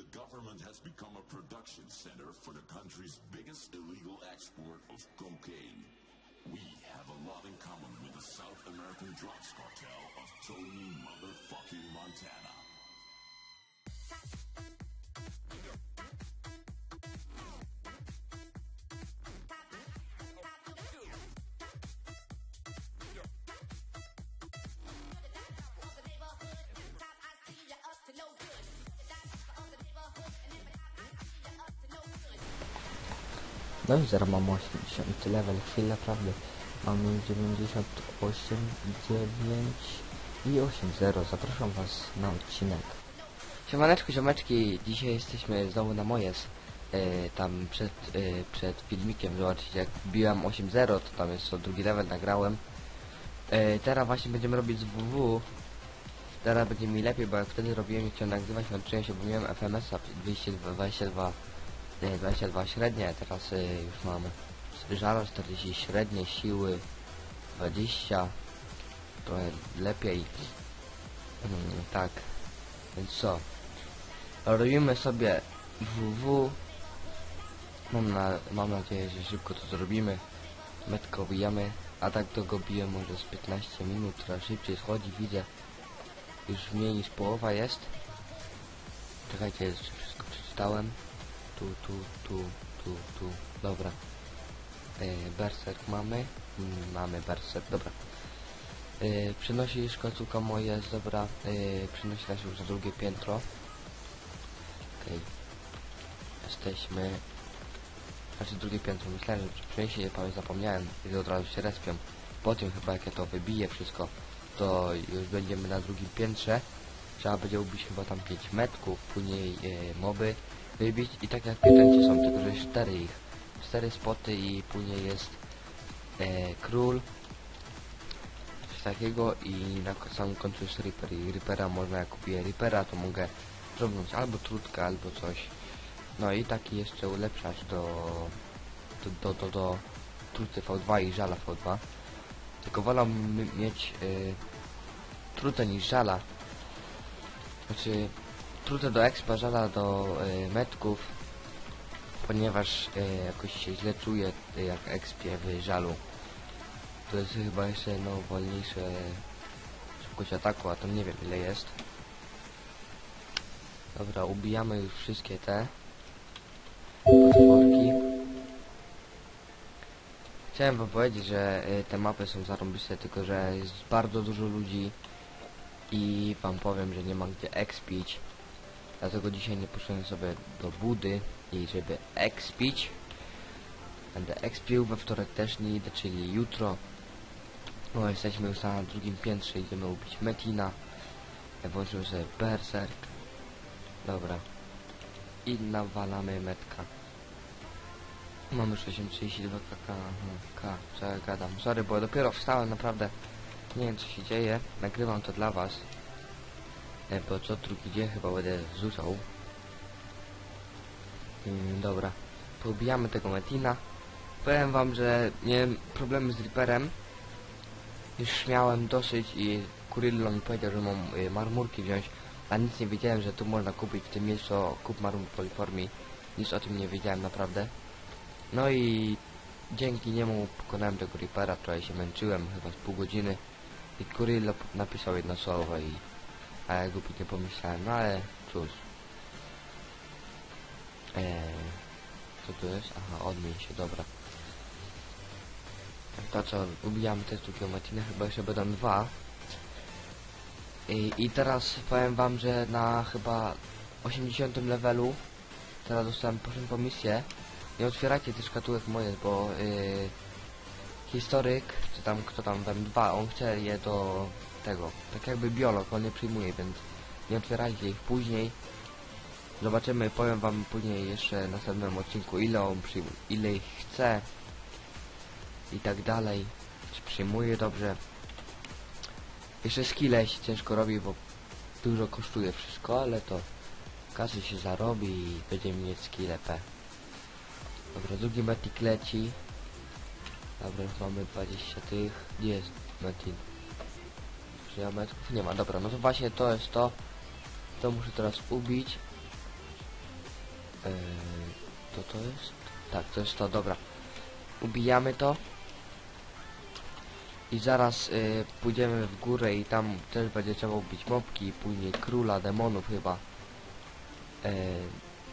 The government has become a production center for the country's biggest illegal export of cocaine. We have a lot in common with the South American drugs cartel of Tony motherfucking Montana. Zaraz mam 80 level, chwilę naprawdę. Mamy 98, 9 i 8-0. Zapraszam was na odcinek. Siemaneczko, ziomeczki, dzisiaj jesteśmy znowu na Mojes. E, tam przed, e, przed filmikiem, zobaczycie jak wbiłem 8-0, to tam jest to drugi level, nagrałem. E, teraz właśnie będziemy robić z WW. Teraz będzie mi lepiej, bo jak wtedy robiłem i chciałem nagrywać, męczyłem się, bo miałem FMS-a 222 nie, 22 średnie, teraz y, już mamy żaro 40 średnie, siły 20, trochę lepiej. Mm, tak, więc co? Robimy sobie WW. Mam, na, mam nadzieję, że szybko to zrobimy. Metko bijamy, a tak to go biję może z 15 minut, trochę szybciej schodzi, widzę. Już mniej niż połowa jest. Czekajcie, jeszcze wszystko przeczytałem tu, tu, tu, tu, tu. Dobra. E, berserk mamy. Mm, mamy berserk, dobra. E, przynosi szkocuka moje, dobra. E, przynosi nas już na drugie piętro. Okej. Jesteśmy... Znaczy drugie piętro, myślałem, że przyniesie je, pamięć zapomniałem. I od razu się respią. Po tym chyba jak ja to wybiję wszystko, to już będziemy na drugim piętrze. Trzeba będzie ubić chyba tam 5 metków, później moby wybić i tak jak pytacie są, tylko że cztery ich. Cztery spoty i później jest e, król. Coś takiego i na samym końcu jest Reaper i Reapera można jak kupię Reapera to mogę zrobić albo trutkę albo coś. No i taki jeszcze ulepszacz do do, do, do, do truty V2 i żala V2. Tylko wolałbym mieć y, trutę niż żala. Znaczy trutę do expa, żala do y, metków, ponieważ y, jakoś się źle czuję y, jak expie w żalu. To jest chyba jeszcze no wolniejsze szybkość ataku, a to nie wiem ile jest. Dobra, ubijamy już wszystkie te potworki. Chciałem wam powiedzieć, że y, te mapy są zarąbiste, tylko że jest bardzo dużo ludzi i wam powiem, że nie ma gdzie expić. Dlatego dzisiaj nie poszedłem sobie do budy i żeby expić. Będę expił, we wtorek też nie idę, czyli jutro. No jesteśmy już na drugim piętrze, idziemy ubić Metina. Ja włączyłem sobie Berserk. Dobra. I nawalamy metka. Mamy 632 kk. K, co ja gadam. Sorry, bo dopiero wstałem, naprawdę. Nie wiem co się dzieje. Nagrywam to dla was. E, bo co drugi dzień chyba będę rzucał. Mm, dobra. Pobijamy tego Metina. Powiem wam, że miałem problemy z Reaperem. Już miałem dosyć i Kurillo mi powiedział, że mam y, marmurki wziąć. A nic nie wiedziałem, że tu można kupić w tym miejscu kup marmur poliformii. Nic o tym nie wiedziałem naprawdę. No i dzięki niemu pokonałem tego Reapera, trochę się męczyłem, chyba z pół godziny. I Kurillo napisał jedno słowo i a ja głupi nie pomyślałem, no ale cóż. Eee, co tu jest? Aha, odmień się, dobra. To co, ubijamy też drugiego Martina, chyba jeszcze będą dwa. I, I teraz powiem wam, że na chyba 80 levelu teraz dostałem proszę po misję. Nie otwierajcie tych szkatułek moje, bo yy, historyk, czy tam kto tam wam dwa, on chce je do tego, tak jakby biolog, on nie przyjmuje, więc nie otwierajcie ich później. Zobaczymy, powiem wam później jeszcze w następnym odcinku ile on przyjmuje, ile ich chce i tak dalej. Czy przyjmuje dobrze. Jeszcze skille się ciężko robi, bo dużo kosztuje wszystko, ale to kasy się zarobi i będziemy mieć skille P. Dobra, drugi metik leci. Dobra, mamy 20 tych. Gdzie jest metin? Nie ma, dobra, no to właśnie to jest to. To muszę teraz ubić. Yy, to to jest? Tak, to jest to, dobra. Ubijamy to. I zaraz y, pójdziemy w górę i tam też będzie trzeba ubić mopki i później króla demonów chyba. E,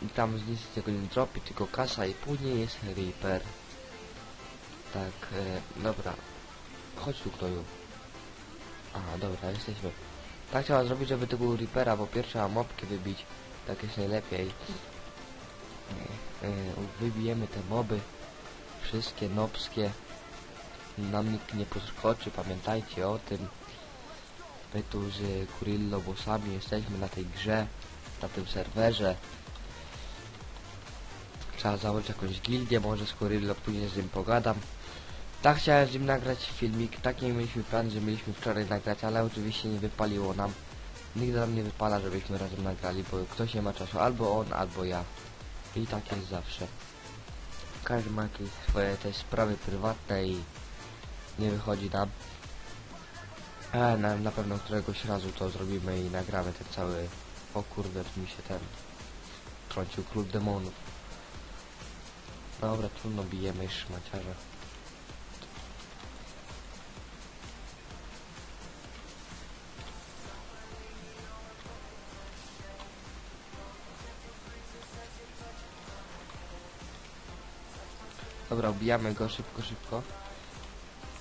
I tam z nic tego nie dropi, tylko kasa i później jest Reaper. Tak, e, dobra. Chodź tu ktoju. Aha, dobra, jesteśmy. Tak trzeba zrobić, żeby tego Reapera, bo pierwsza mopki wybić. Tak jest najlepiej. E, wybijemy te moby. Wszystkie nopskie. Nam nikt nie podskoczy, pamiętajcie o tym. My tu z Kurillo bossami jesteśmy na tej grze, na tym serwerze. Trzeba założyć jakąś gildię, może z Kurillo później z nim pogadam. Tak chciałem z nim nagrać filmik, taki mieliśmy plan, że mieliśmy wczoraj nagrać, ale oczywiście nie wypaliło nam. Nigdy nam nie wypala, żebyśmy razem nagrali, bo ktoś nie ma czasu, albo on, albo ja. I tak jest zawsze. Każdy ma jakieś swoje te sprawy prywatne i nie wychodzi nam. Ale na, na pewno któregoś razu to zrobimy i nagramy ten cały... O kurde, mi się ten... Trącił król demonów. Dobra, trudno bijemy szmaciarza. Dobra, ubijamy go szybko, szybko.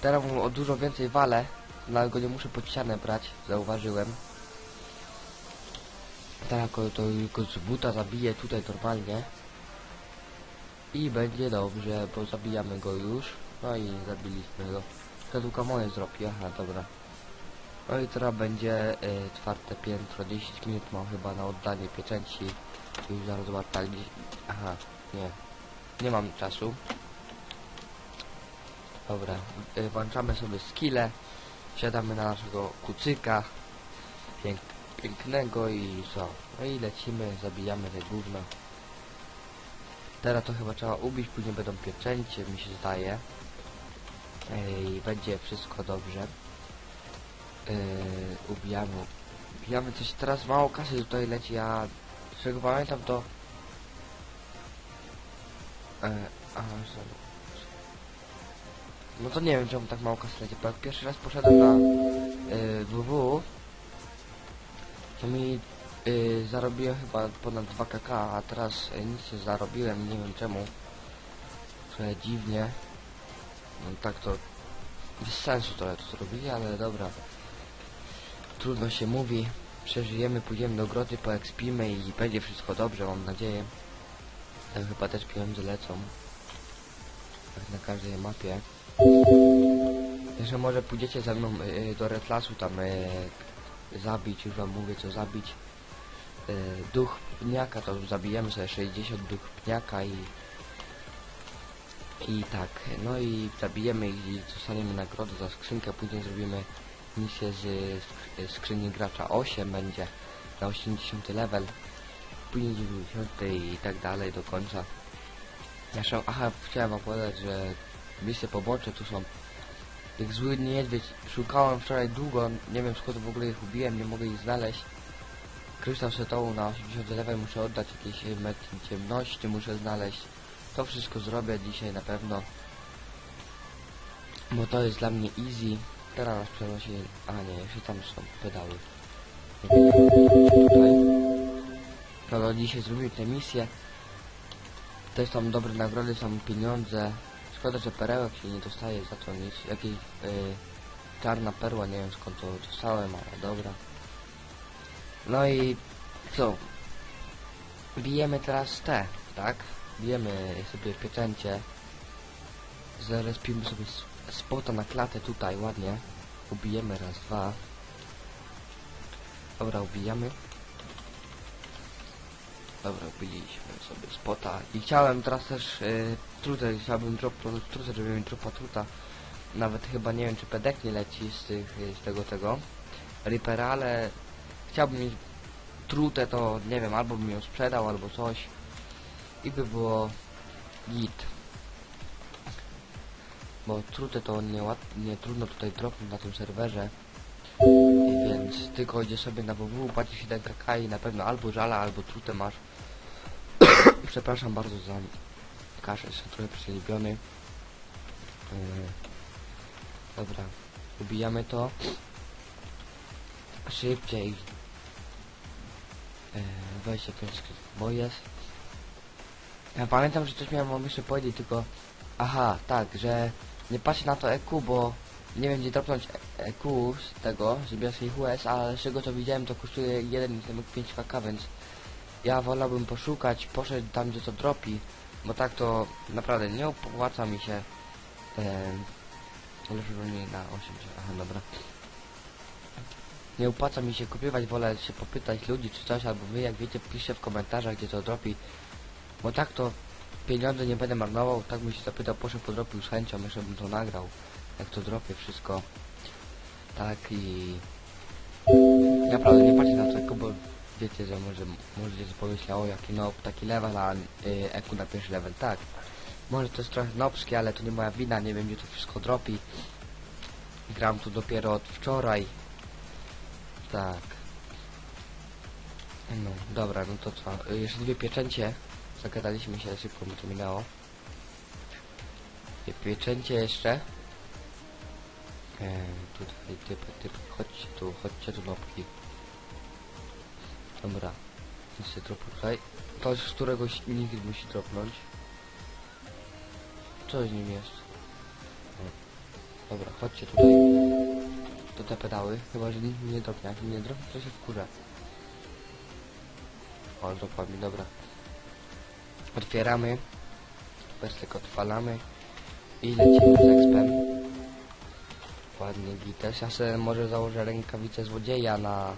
Teraz mu o dużo więcej walę, ale go nie muszę pod ścianę brać, zauważyłem. Teraz go, to go z buta zabiję tutaj normalnie. I będzie dobrze, bo zabijamy go już. No i zabiliśmy go. To tylko moje zrobi, aha, dobra. No i teraz będzie y, czwarte piętro, 10 minut mam chyba na oddanie pieczęci. Już zaraz zobaczę. Aha, nie. Nie mam czasu. Dobra, y, włączamy sobie skille, siadamy na naszego kucyka pięk, pięknego i co? No i lecimy, zabijamy te gówno. Teraz to chyba trzeba ubić, później będą pieczęcie, mi się zdaje. I będzie wszystko dobrze. Yy, ubijamy. Ubijamy coś, teraz mało kasy tutaj leci, ja czego pamiętam to... Yy. No to nie wiem czemu tak mało kasy leci, bo jak pierwszy raz poszedłem na y, WW, to mi y, zarobiłem chyba ponad 2 kk, a teraz y, nic nie zarobiłem, nie wiem czemu. Trochę dziwnie. No tak to bez sensu trochę to zrobili, ale dobra. Trudno się mówi. Przeżyjemy, pójdziemy do groty, poekspimy i będzie wszystko dobrze, mam nadzieję. Tam chyba też pieniądze lecą. Jak na każdej mapie. Jeszcze może pójdziecie ze mną y, do Retlasu tam y, zabić, już wam mówię co zabić. Y, duch pniaka, to zabijemy sobie 60 duch pniaka i i tak, no i zabijemy ich i dostaniemy nagrodę za skrzynkę, później zrobimy misję z skrzyni gracza 8 będzie na 80 level, później 90 i tak dalej do końca. Zresztą, aha, chciałem wam powiedzieć, że misje pobocze tu są jak zły niedźwiedź. Szukałem wczoraj długo, nie wiem skąd w ogóle ich ubiłem, nie mogę ich znaleźć. Kryształ szetołu na 80 level muszę oddać jakieś metry ciemności, muszę znaleźć. To wszystko zrobię dzisiaj na pewno. Bo to jest dla mnie easy. Teraz nas przenosi... A nie, jeszcze tam są pedały. Tutaj. To dzisiaj zrobimy tę misję. Też są dobre nagrody, są pieniądze. Szkoda, że perełek się nie dostaje za to nic. Jakieś y, czarna perła, nie wiem skąd to dostałem, ale dobra. No i co? Bijemy teraz te, tak? Bijemy sobie pieczęcie. Zaraz pijemy sobie spota na klatę tutaj, ładnie. Ubijemy raz, dwa. Dobra, ubijamy. Dobra, ubiliśmy sobie spota. I chciałem teraz też y, trutę, chciałbym drop trutę, żeby mi dropa truta. Nawet chyba nie wiem czy pedek nie leci z, tych, y, z tego tego Reapera, ale chciałbym mieć trutę to nie wiem, albo bym ją sprzedał, albo coś. I by było git. Bo trutę to nie, nie trudno tutaj dropnąć na tym serwerze. I więc tylko idzie sobie na www, płacisz 1 kk i na pewno albo żala, albo trutę masz. Przepraszam bardzo za kaszę, jestem trochę przeziębiony. Yy, dobra, ubijamy to. Szybciej. Yy, ten skryt, bo jest. Ja pamiętam, że coś miałem jeszcze powiedzieć, tylko... Aha, tak, że nie patrzcie na to EQ, bo nie wiem gdzie dropnąć EQ z tego, z biaskich US, ale z czego to widziałem to kosztuje 1,5 kk, więc ja wolałbym poszukać, poszedł tam gdzie to dropi, bo tak to naprawdę nie opłaca mi się. Ale żeby nie na 8, aha dobra. Nie opłaca mi się kupować, wolę się popytać ludzi czy coś, albo wy jak wiecie piszcie w komentarzach gdzie to dropi, bo tak to pieniądze nie będę marnował, tak bym się zapytał, poszedł po dropi z chęcią, jeszcze bym to nagrał, jak to dropie wszystko. Tak i... Naprawdę nie patrzcie na to, bo wiecie, że może możecie sobie pomyśleć, o jaki nob, taki level, a y, EQ na pierwszy level, tak. Może to jest trochę nobskie, ale to nie moja wina, nie wiem to wszystko dropi. Gram tu dopiero od wczoraj. Tak. No, dobra, no to co? Y, Jeszcze dwie pieczęcie. Zagadaliśmy się, szybko mi to minęło. Dwie pieczęcie jeszcze. Eee, tutaj typ, typ, chodźcie tu, chodźcie tu nopki. Dobra. Nic się dropu tutaj. To z któregoś nikt musi dropnąć. Co z nim jest? Dobra, chodźcie tutaj. To te pedały. Chyba, że nikt nie dropnie. Jak nie dropnie, to się wkurza. O, dropła mi, dobra. Otwieramy. Persek odwalamy. I lecimy z expem. Ładnie gites. Ja sobie może założę rękawice złodzieja na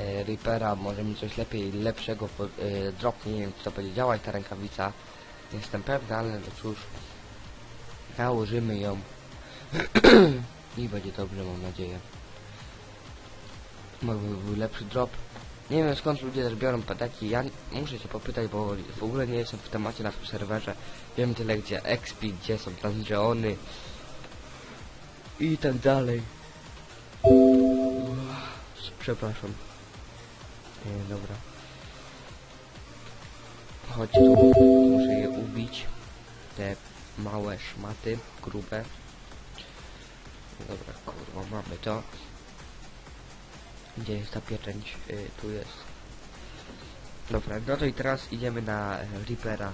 e, Reapera. Może mi coś lepiej, lepszego e, dropnie. Nie wiem, to będzie działać ta rękawica. Nie jestem pewny, ale no cóż. Nałożymy ją. I będzie dobrze, mam nadzieję. Może by był lepszy drop. Nie wiem skąd ludzie też biorą padaki. Ja muszę się popytać, bo w ogóle nie jestem w temacie na tym serwerze. Wiem tyle gdzie expi, gdzie są dungeony i tak dalej. Przepraszam. Dobra. Chodź tu, muszę je ubić. Te małe szmaty, grube. Dobra, kurwa, mamy to. Gdzie jest ta pieczęć? Y, tu jest. Dobra, no to i teraz idziemy na e, Reapera.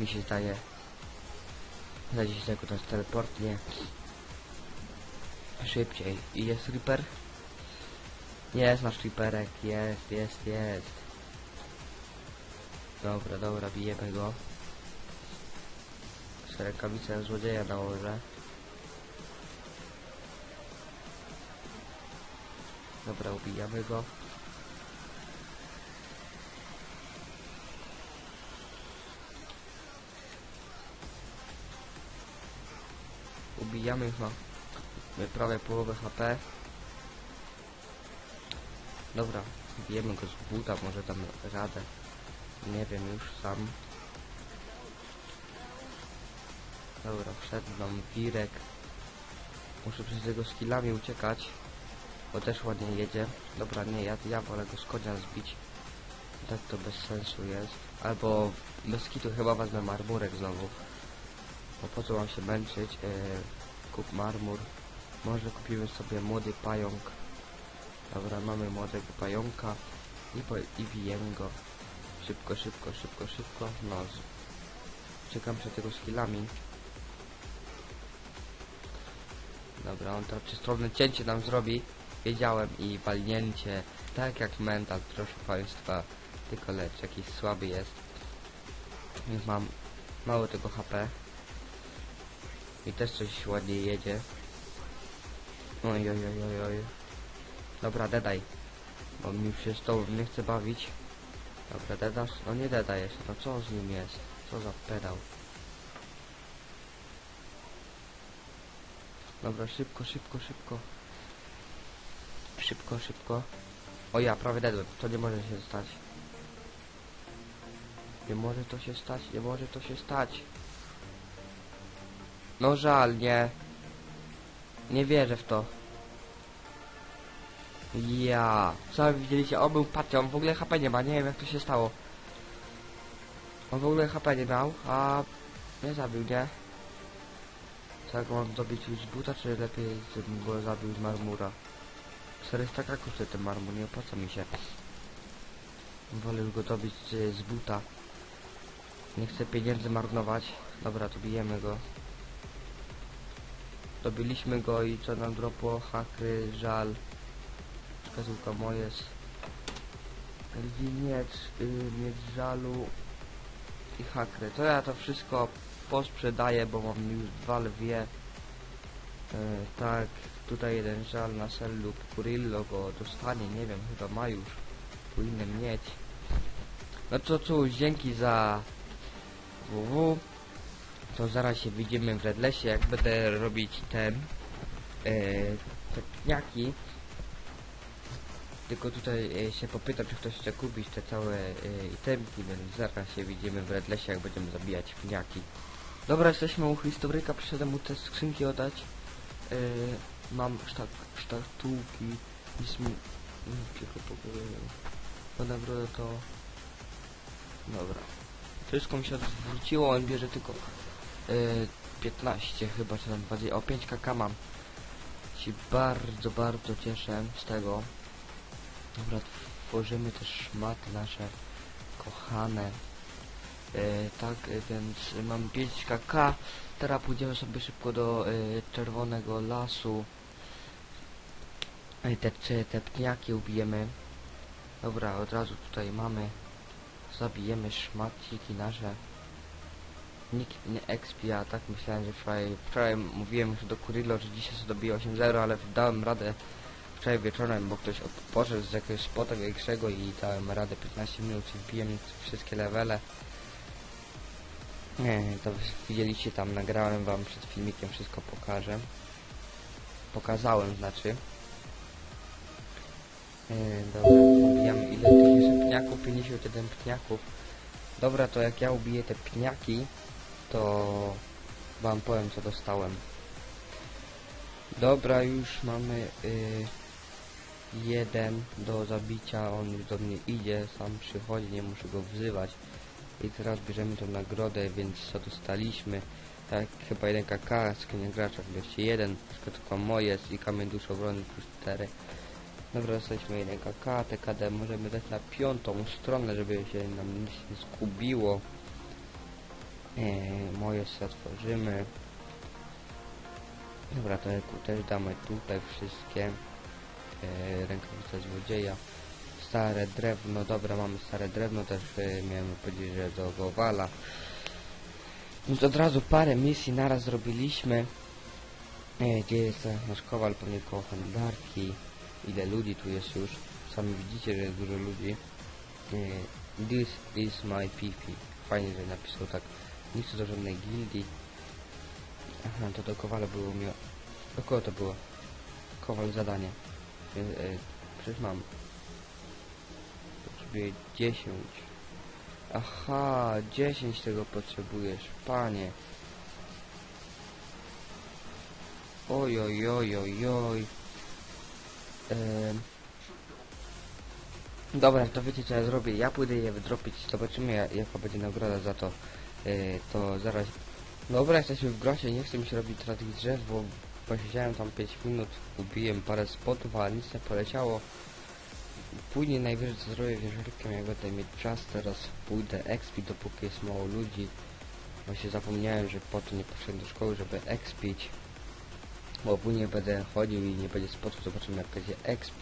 Mi się zdaje. Za 10 sekund nas teleportnie. Szybciej. I jest Reaper? Jest nasz Reaperek, jest, jest, jest. Dobra, dobra, bijemy go. Rękawicę złodzieja nałożę. Dobra, ubijamy go. Ubijamy chyba prawie połowę HP. Dobra, bijemy go z buta, może dam radę. Nie wiem już sam. Dobra, wszedł nam wirek. Muszę przez jego skillami uciekać. Bo też ładnie jedzie. Dobra, nie, ja, ja wolę go z konia zbić. Tak to bez sensu jest. Albo bez kitu chyba wezmę marmurek znowu. Bo po co mam się męczyć? Yy, kup marmur. Może kupimy sobie młody pająk. Dobra, mamy młodego pająka. I, po, i bijemy go. Szybko, szybko, szybko, szybko. No, czekam przed tego skillami. Dobra, on to czystowne cięcie nam zrobi. Wiedziałem i walnięcie, tak jak mental, proszę państwa, tylko lecz jakiś słaby jest. Więc mam mało tego HP. I też coś ładnie jedzie. Oj, oj, oj, oj, oj. Dobra, dedaj. Bo mi się z tobą nie chce bawić. Dobra, dedasz? No nie deda jeszcze, no co z nim jest? Co za pedał? Dobra, szybko, szybko, szybko. Szybko, szybko. O ja, prawie dedłem. To nie może się stać. Nie może to się stać, nie może to się stać. No żal, nie. Nie wierzę w to. Ja. Co widzieliście? O, był pation. W ogóle HP nie ma. Nie wiem jak to się stało. On w ogóle HP nie miał, a mnie zabił, nie? Co jak mam dobić już z buta, czy lepiej żebym go zabił z marmura? 400 kosztuje ten marmur, nie opłaca mi się. Wolę go dobić z buta. Nie chcę pieniędzy marnować. Dobra, to bijemy go. Dobiliśmy go i co nam dropło? Hakry, żal. Wskazówka mojes. Miecz, y, miecz żalu i hakry. To ja to wszystko posprzedaję, bo mam już dwa lwie. E, tak, tutaj jeden żal na sel lub Kurillo go dostanie, nie wiem, chyba ma już. Powinien mieć. No to cóż, dzięki za www. To zaraz się widzimy w Redlesie, jak będę robić ten e, te. Tylko tutaj e, się popytam, czy ktoś chce kupić te całe e, itemki, więc zaraz się widzimy w Redlesie, jak będziemy zabijać pniaki. Dobra, jesteśmy u historyka, przyszedłem mu te skrzynki oddać. E, mam sztak, sztatułki, nic mi... Tylko pokoju. Po nagrodę to... Dobra. Wszystko mi się zwróciło, on bierze tylko y, 15 chyba, czy tam 20, o 5 kk mam. Się bardzo, bardzo cieszę z tego. Dobra, tworzymy też szmaty nasze kochane. Y, tak, y, więc mam 5 kk. Teraz pójdziemy sobie szybko do y, czerwonego lasu. I te, te, te pniaki ubijemy. Dobra, od razu tutaj mamy. Zabijemy szmaciki nasze. Nikt nie expi, a tak myślałem, że wczoraj, wczoraj mówiłem już do Kurillo, że dzisiaj sobie dobiję 8-0, ale dałem radę wczoraj wieczorem, bo ktoś poszedł z jakiegoś spota większego i dałem radę 15 minut i wbiłem wszystkie levele. Nie, to widzieliście tam, nagrałem wam przed filmikiem, wszystko pokażę. Pokazałem, znaczy. Yy, dobra, ubijamy ile tych jeszcze pniaków? 51 pniaków. Dobra, to jak ja ubiję te pniaki, to wam powiem co dostałem. Dobra, już mamy y, jeden do zabicia, on już do mnie idzie, sam przychodzi, nie muszę go wzywać. I teraz bierzemy tą nagrodę, więc co dostaliśmy? Tak, chyba 1 kk, skinie gracza, wreszcie jeden, tylko moje i kamień dusz obrony plus 4. Dobra, dostaliśmy 1 kk, TKD możemy dać na piątą stronę, żeby się nam nic nie zgubiło. Eee, moje otworzymy. Dobra, to też damy tutaj wszystkie. Eee, rękawice złodzieja. Stare drewno, dobra, mamy stare drewno, też e, miałem powiedzieć, że do Gowala. To od razu parę misji naraz zrobiliśmy. E, gdzie jest nasz kowal, pewnie koło handlarki. Ile ludzi tu jest już. Sami widzicie, że jest dużo ludzi. E, this is my PP. Fajnie, że napisał tak. Chcę do żadnej gildii. Aha, to do Kowala było mi... Do kogo to było? Kowal zadanie. Przecież mam. Potrzebuję 10. Aha, 10 tego potrzebujesz, panie. Oj, oj, oj, oj, oj. Dobra, to wiecie co ja zrobię? Ja pójdę je wydropić, zobaczymy ja- jaka będzie nagroda za to. E, to zaraz... Dobra, jesteśmy w grosie, nie chcę mi się robić teraz tych drzew, bo posiedziałem tam 5 minut, ubiłem parę spotów, ale nic nie poleciało. Później najwyżej co zrobię wieczorkiem, jak będę mieć czas, teraz pójdę expi, dopóki jest mało ludzi. Właśnie zapomniałem, że po to nie poszedłem do szkoły, żeby expić. Bo później będę chodził i nie będzie spotów, zobaczymy jak będzie exp.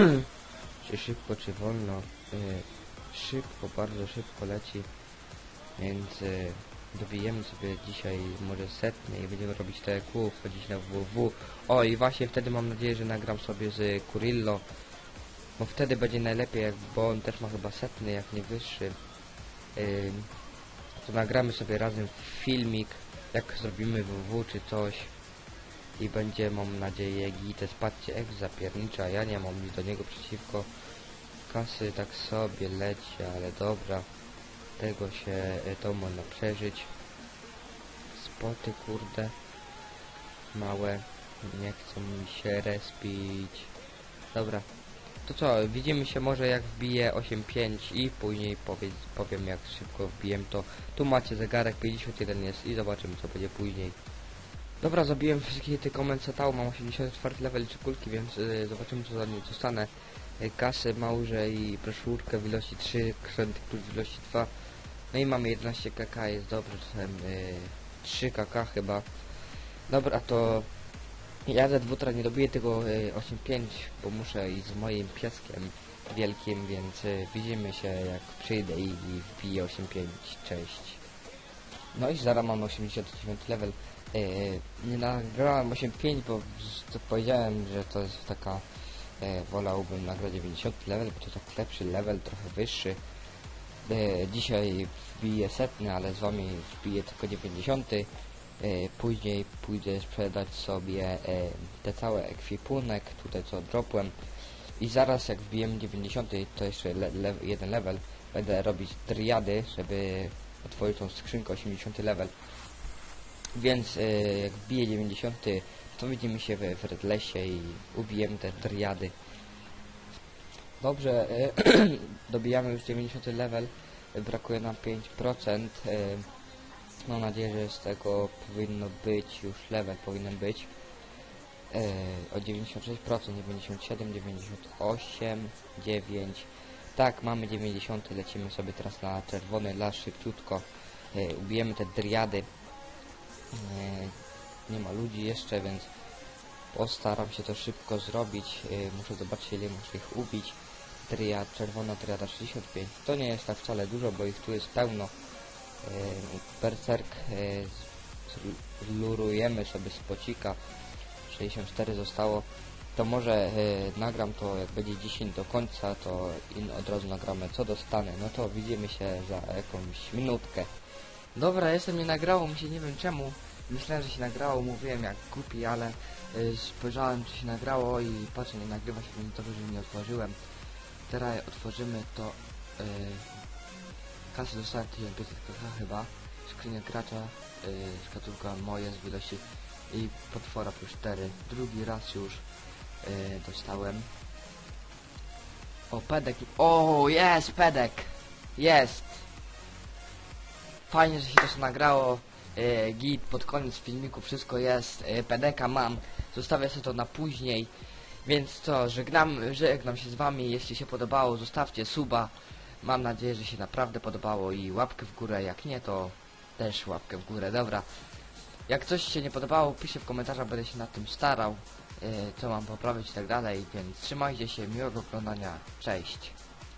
czy szybko, czy wolno. Y, szybko, bardzo szybko leci. Więc y, dobijemy sobie dzisiaj może setny i będziemy robić TQ, wchodzić na www. O i właśnie wtedy mam nadzieję, że nagram sobie z Kurillo. Bo wtedy będzie najlepiej, bo on też ma chyba setny, jak nie wyższy. Ym, to nagramy sobie razem filmik, jak zrobimy WW czy coś. I będzie, mam nadzieję, gite spadcie ex zapiernicza. Ja nie mam nic do niego przeciwko. Kasy tak sobie leci, ale dobra. Tego się, y, to można przeżyć. Spoty, kurde. Małe. Nie chcą mi się respić. Dobra. To co, widzimy się może jak wbiję 8.5 i później powie, powiem jak szybko wbiję to. Tu macie zegarek, 51 jest i zobaczymy co będzie później. Dobra, zabiłem wszystkie te komensatał, mam 84 level czy kulki, więc y, zobaczymy co za nie dostanę. Y, kasę, małże i broszurkę w ilości 3, kręty w ilości 2. No i mamy 11 kk, jest dobrze, to są y, 3 kk chyba. Dobra, to jadę dwutra, nie dobiję tego y, 8.5, bo muszę iść z moim pieskiem wielkim, więc y, widzimy się jak przyjdę i, i wbiję 8.5. Cześć. No i zaraz mam 89 level. Yy, nie nagrałem 8.5, bo to powiedziałem, że to jest taka e, wolałbym nagrać 90 level, bo to tak lepszy level, trochę wyższy. E, dzisiaj wbiję setny, ale z wami wbiję tylko 90. E, później pójdę sprzedać sobie e, te całe ekwipunek, tutaj co dropłem. I zaraz jak wbijemy 90, to jeszcze le, le, jeden level, będę robić triady, żeby otworzyć tą skrzynkę 80 level. Więc jak wbiję 90, to widzimy się w, w Redlesie i ubijemy te triady. Dobrze, e, dobijamy już 90 level, brakuje nam 5%. E, mam nadzieję, że z tego powinno być już level, powinien być. E, o 96%, 97, 98, 9. Tak, mamy 90, lecimy sobie teraz na czerwony las szybciutko. Ubijemy te driady. Nie ma ludzi jeszcze, więc postaram się to szybko zrobić. E, muszę zobaczyć ile muszę ich ubić. Triad, czerwona triada 65. To nie jest tak wcale dużo, bo ich tu jest pełno. E, berserk z- zlurujemy sobie spocika. 64 zostało. To może nagram to jak będzie 10 do końca, to in od razu nagramy co dostanę. No to widzimy się za jakąś minutkę. Dobra, jestem nie nagrało mi się, nie wiem czemu. Myślałem, że się nagrało, mówiłem jak głupi, ale y, spojrzałem czy się nagrało i patrzę, nie nagrywa się monitorowi, że nie otworzyłem. Teraz otworzymy to y, kasy dostałem 1500 kk chyba. Skrzynia gracza, y, szkatułka moje z ilości i potwora plus 4. Drugi raz już y, dostałem. O, pedek. O, jest pedek! Jest! Fajnie, że się to nagrało. E, git pod koniec filmiku wszystko jest. E, PDK mam. Zostawię sobie to na później. Więc co, żegnam, żegnam się z wami. Jeśli się podobało, zostawcie suba. Mam nadzieję, że się naprawdę podobało i łapkę w górę. Jak nie, to też łapkę w górę. Dobra. Jak coś się nie podobało, piszcie w komentarzach, będę się nad tym starał. E, co mam poprawić i tak dalej. Więc trzymajcie się, miłego oglądania. Cześć.